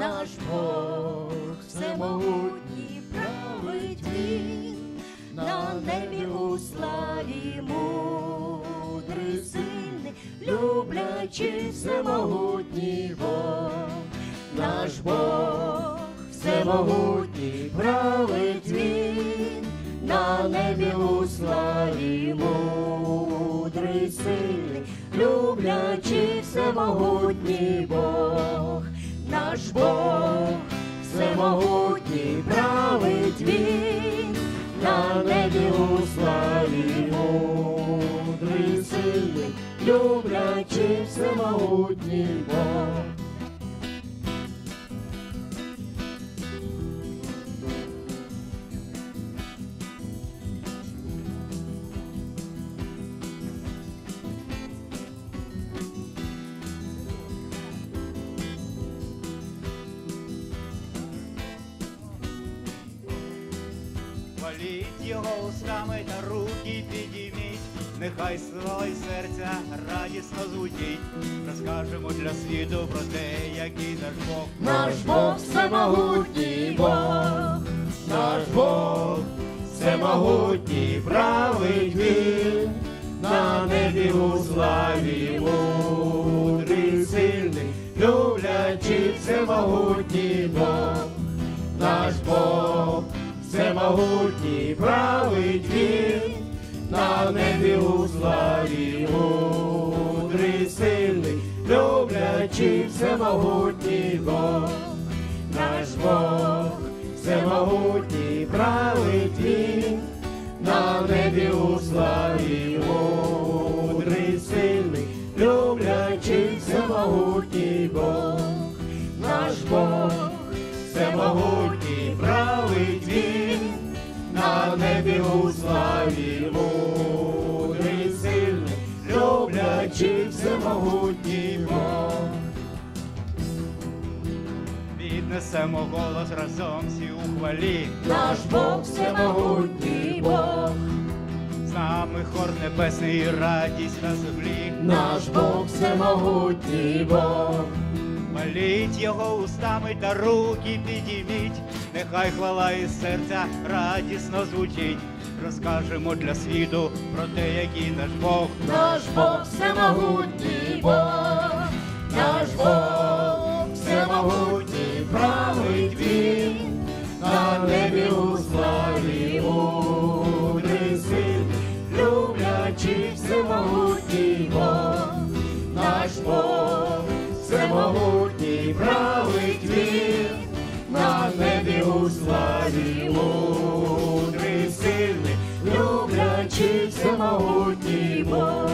наш Бог всемогутній править він, на небі у славі мудрий сильний, люблячий всемогутній Бог, наш Бог всемогутній править він, на небі у славі мудрий сильний, люблячий всемогутній Бог, наш Бог всемогутній править він, на небі у славі мудрий сильний, люблячий всемогутній Бог. Хваліть його устами та руки підійміть, нехай слова й серця радісно звучить. Розкажемо для світу про те, який наш Бог. Наш Бог всемогутній Бог, наш Бог всемогутній править він, на небі у славі мудрий сильний, люблячий всемогутній Бог, наш Бог всемогутній править він, на небі у славі мудрий сильний, люблячий всемогутній Бог, наш Бог всемогутній всемогутній Бог. Піднесемо голос разом всі у хвалі. Наш Бог всемогутній Бог, З нами хор небесний і радість на землі. наш Бог всемогутній Бог, Моліть його устами та руки підійміть, нехай хвала із серця радісно звучить. Розкажемо для світу про те, який наш Бог. наш Бог всемогутній Бог, наш Бог всемогутній правий він, всемогутній Бог,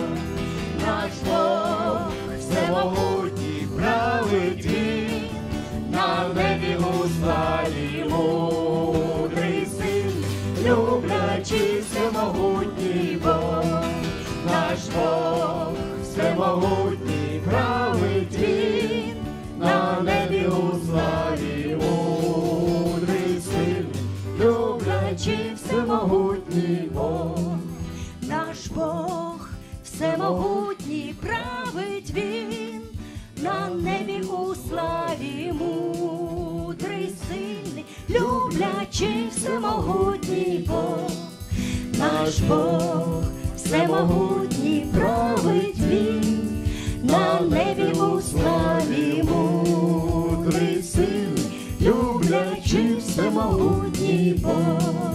наш Бог всемогутній править на небі у славі мудрий син, люблячий всемогутній Бог, наш Бог всемогутній всемогутній править він, на небі у славі мудрий сильний, люблячий всемогутній Бог, наш Бог всемогутній править він, на небі у славі мудрий сильний, люблячий всемогутній Бог.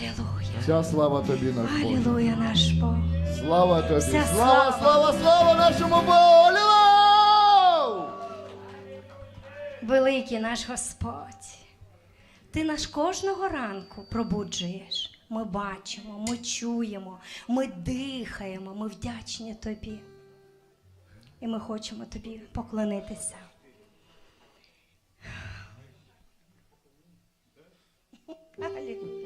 Алілуя, Вся слава тобі, наш Бог. алілуя наш Бог. Слава тобі. Вся Слава, слава. слава, нашому Богу. Алілуя! Великий наш Господь, Ти нас кожного ранку пробуджуєш. Ми бачимо, ми чуємо, ми дихаємо, ми вдячні Тобі. І ми хочемо Тобі поклонитися. Алілуя.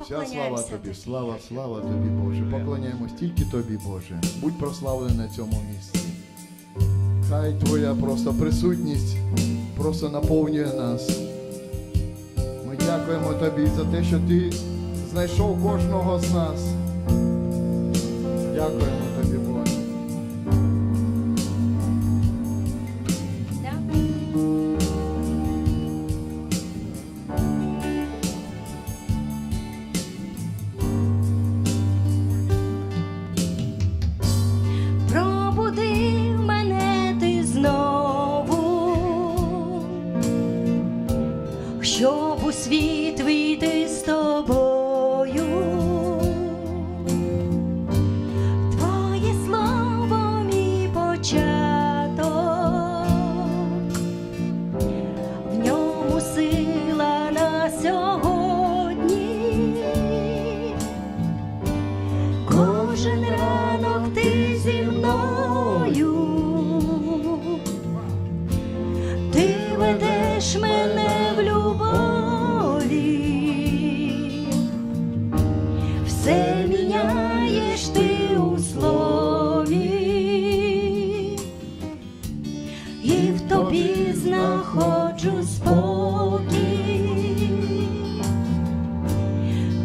Вся слава тобі, слава, слава тобі, Боже. Поклоняємось тільки тобі, Боже. Будь прославлений на цьому місці. Хай Твоя просто присутність просто наповнює нас. Ми дякуємо тобі за те, що ти знайшов кожного з нас. Дякуємо ведеш мене в любові, все міняєш ти у слові, і в тобі знаходжу спокій.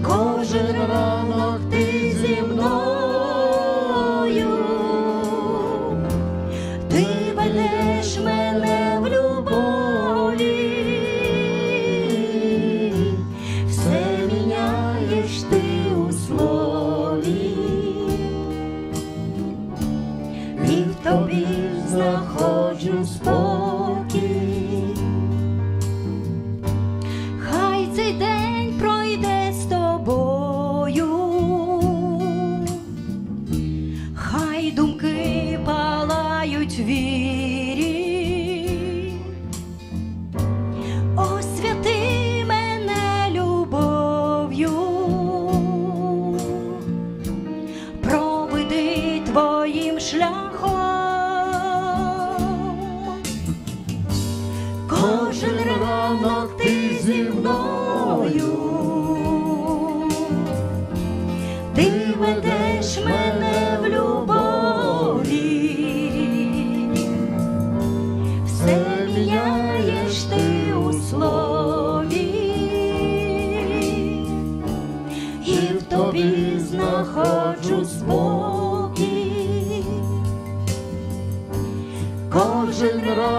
Кожен ранок ти тобі знаходжу спокій.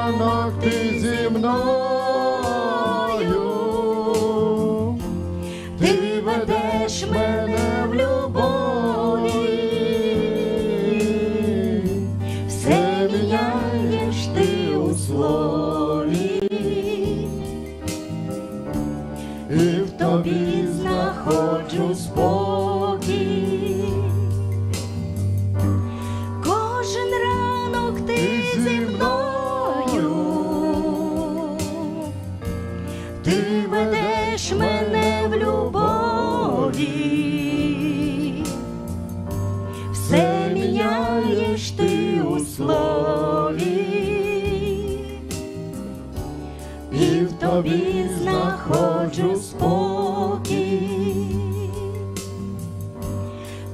Ранок ти зі мною, ти ведеш мене в любові, все міняєш ти у слові, в любові, все міняєш ти у слові, і в тобі знаходжу спокій.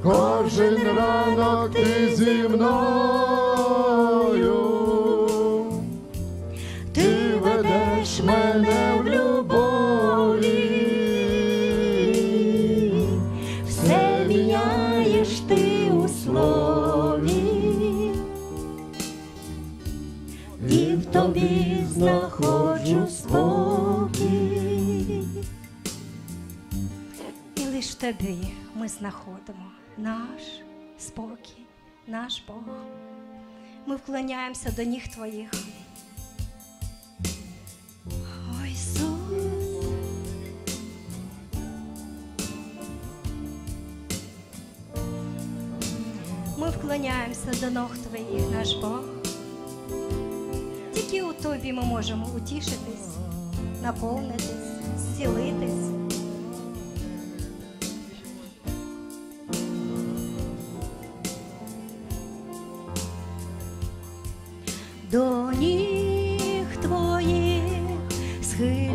Кожен ранок ти зі мною, тобі знаходжу спокій. І лиш тобі ми знаходимо наш спокій, наш Бог. Ми вклоняємося до ніг твоїх. О, Ісус. Ми вклоняємося до ног твоїх, наш Бог. Тільки у тобі ми можемо утішитись, наповнитись, зцілитись. До ніг твоїх схиляюсь